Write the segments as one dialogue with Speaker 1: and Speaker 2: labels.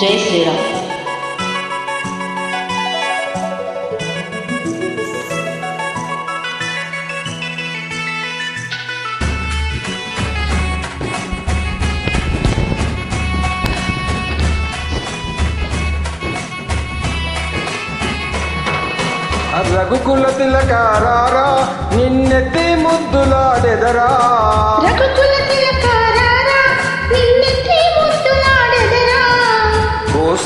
Speaker 1: జై శ్రీరామ్.
Speaker 2: రఘుకుల తిలకారారా నిన్నెత్తి ముద్దులాడెదరా.
Speaker 3: రఘుకుల తిలకారారా,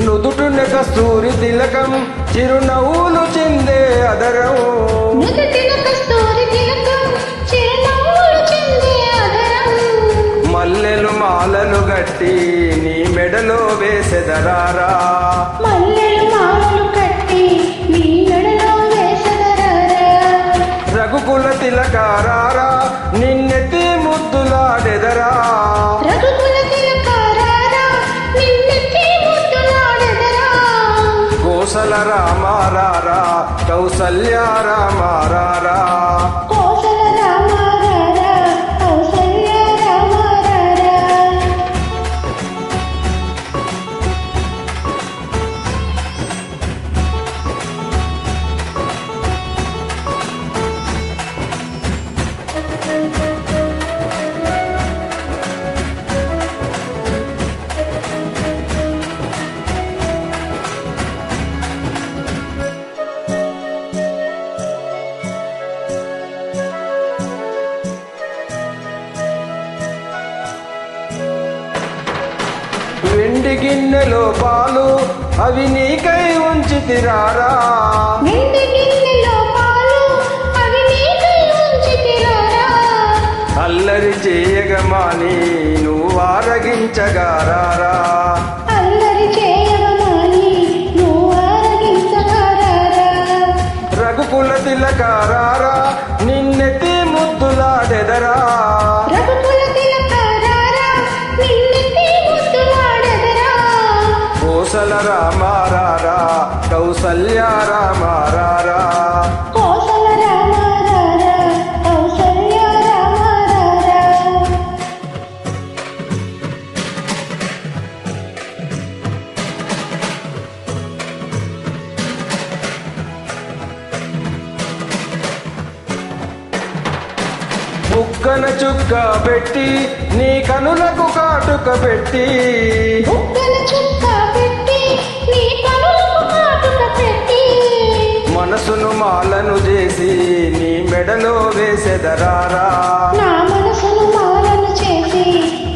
Speaker 2: నుదుటున కస్తూరి తిలకం చిరునవ్వులు చిందే అదరం. మల్లెలు మాలలు గట్టి నీ మెడలో వేసెదరారా
Speaker 3: మాలలు
Speaker 2: కోసల రామారా కౌసల్య రామారారా వెండి గిన్నెలో పాలు అవి నీకై
Speaker 3: ఉంచితిరారా.
Speaker 2: అల్లరి చేయగమాని నువ్వు ఆరగించగారారా
Speaker 3: అల్లరి చేయగమాని నువ్వు ఆరగించగారారా.
Speaker 2: రఘుకుల తిలకారారా నిన్నెత్తి ముద్దులాడెదరా కోసల రామారారా కౌసల్య రామారారా. బుగ్గన చుక్క పెట్టి నీ కనులకు కాటుక పెట్టి మనసును మాలను చేసి నీ మెడలో వేసెదరారా?
Speaker 3: నా మనసును మాలను చేసి,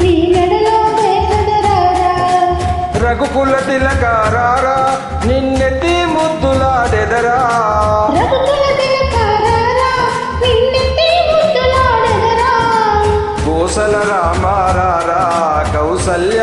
Speaker 3: నీ మెడలో వేసెదరారా.
Speaker 2: రఘుకుల తిలకారారా నిన్నెత్తి ముద్దులాడెదరా. కోసల రామారారా? కౌసల్య